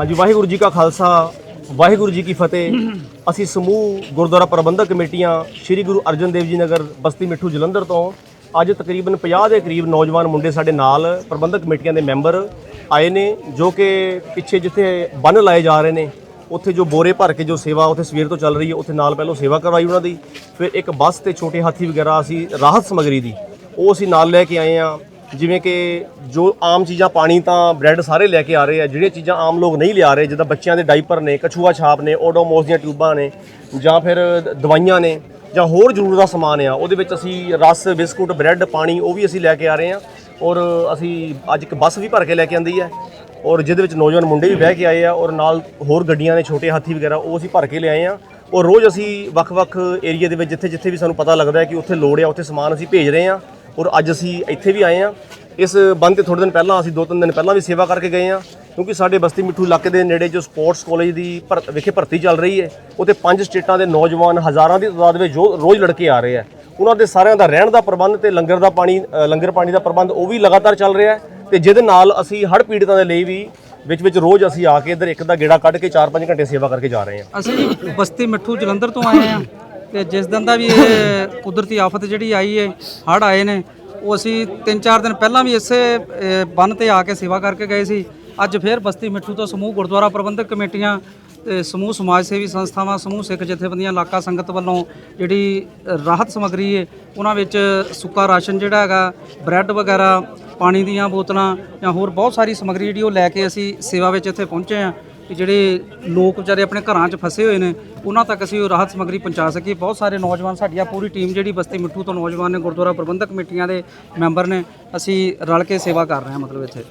ਹਾਂਜੀ, ਵਾਹਿਗੁਰੂ ਜੀ ਕਾ ਖਾਲਸਾ, ਵਾਹਿਗੁਰੂ ਜੀ ਕੀ ਫਤਿਹ। ਅਸੀਂ ਸਮੂਹ ਗੁਰਦੁਆਰਾ ਪ੍ਰਬੰਧਕ ਕਮੇਟੀਆਂ ਸ੍ਰੀ ਗੁਰੂ ਅਰਜਨ ਦੇਵ ਜੀ ਨਗਰ ਬਸਤੀ ਮਿੱਠੂ ਜਲੰਧਰ ਤੋਂ ਅੱਜ ਤਕਰੀਬਨ 50 ਦੇ ਕਰੀਬ ਨੌਜਵਾਨ ਮੁੰਡੇ ਸਾਡੇ ਨਾਲ ਪ੍ਰਬੰਧਕ ਕਮੇਟੀਆਂ ਦੇ ਮੈਂਬਰ ਆਏ ਨੇ, ਜੋ ਕਿ ਪਿੱਛੇ ਜਿੱਥੇ ਬੰਨ ਲਾਏ ਜਾ ਰਹੇ ਨੇ, ਉੱਥੇ ਜੋ ਬੋਰੇ ਭਰ ਕੇ ਜੋ ਸੇਵਾ ਉੱਥੇ ਸਵੇਰ ਤੋਂ ਚੱਲ ਰਹੀ ਹੈ, ਉੱਥੇ ਨਾਲ ਪਹਿਲਾਂ ਸੇਵਾ ਕਰਵਾਈ ਉਹਨਾਂ ਦੀ, ਫਿਰ ਇੱਕ ਬੱਸ ਤੇ ਛੋਟੇ ਹਾਥੀ ਵਗੈਰਾ ਅਸੀਂ ਰਾਹਤ ਸਮਗਰੀ ਦੀ, ਉਹ ਅਸੀਂ ਨਾਲ ਲੈ ਕੇ ਆਏ ਆ ਜਿਵੇਂ ਕਿ ਜੋ ਆਮ ਚੀਜ਼ਾਂ, ਪਾਣੀ ਤਾਂ ਬ੍ਰੈਡ ਸਾਰੇ ਲੈ ਕੇ ਆ ਰਹੇ ਆ, ਜਿਹੜੀਆਂ ਚੀਜ਼ਾਂ ਆਮ ਲੋਕ ਨਹੀਂ ਲਿਆ ਰਹੇ, ਜਿੱਦਾਂ ਬੱਚਿਆਂ ਦੇ ਡਾਈਪਰ ਨੇ, ਕਛੂਆ ਛਾਪ ਨੇ, ਓਡੋਮੋਸ ਦੀਆਂ ਟਿਊਬਾਂ ਨੇ, ਜਾਂ ਫਿਰ ਦਵਾਈਆਂ ਨੇ, ਜਾਂ ਹੋਰ ਜ਼ਰੂਰਤ ਦਾ ਸਮਾਨ ਆ, ਉਹਦੇ ਵਿੱਚ ਅਸੀਂ ਰਸ, ਬਿਸਕੁਟ, ਬ੍ਰੈਡ, ਪਾਣੀ, ਉਹ ਵੀ ਅਸੀਂ ਲੈ ਕੇ ਆ ਰਹੇ ਆ, ਔਰ ਅਸੀਂ ਅੱਜ ਇੱਕ ਬੱਸ ਵੀ ਭਰ ਕੇ ਲੈ ਕੇ ਆਂਦੀ ਹੈ, ਔਰ ਜਿਹਦੇ ਵਿੱਚ ਨੌਜਵਾਨ ਮੁੰਡੇ ਵੀ ਬਹਿ ਕੇ ਆਏ ਆ, ਔਰ ਨਾਲ ਹੋਰ ਗੱਡੀਆਂ ਨੇ, ਛੋਟੇ ਹਾਥੀ ਵਗੈਰਾ, ਉਹ ਅਸੀਂ ਭਰ ਕੇ ਲਿਆਏ ਆ, ਔਰ ਰੋਜ਼ ਅਸੀਂ ਵੱਖ-ਵੱਖ ਏਰੀਆ ਦੇ ਵਿੱਚ ਜਿੱਥੇ ਜਿੱਥੇ ਵੀ ਸਾਨੂੰ ਪਤਾ ਲੱਗਦਾ ਹੈ ਕਿ ਉੱਥੇ ਲੋੜ ਆ, ਉੱਥੇ ਸਮਾਨ ਅਸੀਂ ਭੇਜ ਰਹੇ ਆ ਔਰ ਅੱਜ ਅਸੀਂ ਇੱਥੇ ਵੀ ਆਏ ਆ ਇਸ ਬੰਦ ਤੇ ਥੋੜੇ ਦਿਨ ਪਹਿਲਾਂ ਅਸੀਂ ਦੋ ਤਿੰਨ ਦਿਨ ਪਹਿਲਾਂ ਵੀ ਸੇਵਾ ਕਰਕੇ ਗਏ ਆ ਕਿਉਂਕਿ ਸਾਡੇ ਬਸਤੀ ਮਿੱਠੂ ਇਲਾਕੇ ਦੇ ਨੇੜੇ ਜੋ ਸਪੋਰਟਸ ਕਾਲਜ ਦੀ ਭਰ- ਵਿਖੇ ਭਰਤੀ ਚੱਲ ਰਹੀ ਹੈ, ਉੱਥੇ ਪੰਜ ਸਟੇਟਾਂ ਦੇ ਨੌਜਵਾਨ ਹਜ਼ਾਰਾਂ ਦੀ ਤਾਦਾਦ ਵਿੱਚ ਜੋ ਰੋਜ਼ ਲੜਕੇ ਆ ਰਹੇ ਆ। ਉਹਨਾਂ ਦੇ ਸਾਰਿਆਂ ਦਾ ਰਹਿਣ ਦਾ ਪ੍ਰਬੰਧ ਤੇ ਲੰਗਰ ਦਾ ਪਾਣੀ ਲੰਗਰ ਪਾਣੀ ਦਾ ਪ੍ਰਬੰਧ ਉਹ ਵੀ ਲਗਾਤਾਰ ਚੱਲ ਰਿਹਾ ਹੈ ਤੇ ਜਿਹਦੇ ਨਾਲ ਅਸੀਂ ਹੜ੍ਹ ਪੀੜਤਾਂ ਦੇ ਲਈ ਵੀ ਵਿੱਚ ਵਿੱਚ ਰੋਜ਼ ਅਸੀਂ ਆ ਕੇ ਇੱਧਰ ਇੱਕ ਦਾ ਗੇੜਾ ਕੱਢ ਕੇ 4-5 ਘੰਟੇ ਸੇਵਾ ਕਰਕੇ ਜਾ ਰਹੇ ਹਾਂ। ਅਸੀਂ ਜੀ ਬਸਤੀ ਮਿੱਠੂ ਜਲੰਧਰ ਤੋਂ ਆਏ ਹਾਂ। ਤੇ ਜਿਸ ਦਿਨ ਦਾ ਵੀ ਇਹ ਕੁਦਰਤੀ ਆਫਤ ਜਿਹੜੀ ਆਈ ਹੈ ਹੜ੍ਹ ਆਏ ਨੇ, ਉਹ ਅਸੀਂ 3-4 ਦਿਨ ਪਹਿਲਾਂ ਵੀ ਇਸੇ ਬੰਨ ਤੇ ਆ ਕੇ ਸੇਵਾ ਕਰਕੇ ਗਏ ਸੀ। ਅੱਜ ਫੇਰ ਬਸਤੀ ਮਿੱਠੂ ਤੋਂ ਸਮੂਹ ਗੁਰਦੁਆਰਾ ਪ੍ਰਬੰਧਕ ਕਮੇਟੀਆਂ ਤੇ ਸਮੂਹ ਸਮਾਜ ਸੇਵੀ ਸੰਸਥਾਵਾਂ, ਸਮੂਹ ਸਿੱਖ ਜਥੇਬੰਦੀਆਂ, ਇਲਾਕਾ ਸੰਗਤ ਵੱਲੋਂ ਜਿਹੜੀ ਰਾਹਤ ਸਮੱਗਰੀ ਹੈ ਉਹਨਾਂ ਵਿੱਚ ਸੁੱਕਾ ਰਾਸ਼ਨ ਜਿਹੜਾ ਹੈਗਾ, ਬ੍ਰੈਡ ਵਗੈਰਾ, ਪਾਣੀ ਦੀਆਂ ਬੋਤਲਾਂ ਜਾਂ ਹੋਰ ਬਹੁਤ ਸਾਰੀ ਸਮੱਗਰੀ ਜਿਹੜੀ ਉਹ ਲੈ ਕੇ ਅਸੀਂ ਸੇਵਾ ਵਿੱਚ ਇੱਥੇ ਪਹੁੰਚੇ ਆ ਕਿ ਜਿਹੜੇ ਲੋਕ ਵਿਚਾਰੇ ਆਪਣੇ ਘਰਾਂ 'ਚ ਫਸੇ ਹੋਏ ਨੇ, ਉਹਨਾਂ ਤੱਕ ਅਸੀਂ ਉਹ ਰਾਹਤ ਸਮੱਗਰੀ ਪਹੁੰਚਾ ਸਕੀਏ। ਬਹੁਤ ਸਾਰੇ ਨੌਜਵਾਨ ਸਾਡੀਆਂ ਪੂਰੀ ਟੀਮ ਜਿਹੜੀ ਬਸਤੀ ਮਿੱਠੂ ਤੋਂ ਨੌਜਵਾਨ ਨੇ ਗੁਰਦੁਆਰਾ ਪ੍ਰਬੰਧਕ ਕਮੇਟੀਆਂ ਦੇ ਮੈਂਬਰ ਨੇ, ਅਸੀਂ ਰਲ ਕੇ ਸੇਵਾ ਕਰ ਰਹੇ ਹਾਂ ਮਤਲਬ ਇੱਥੇ।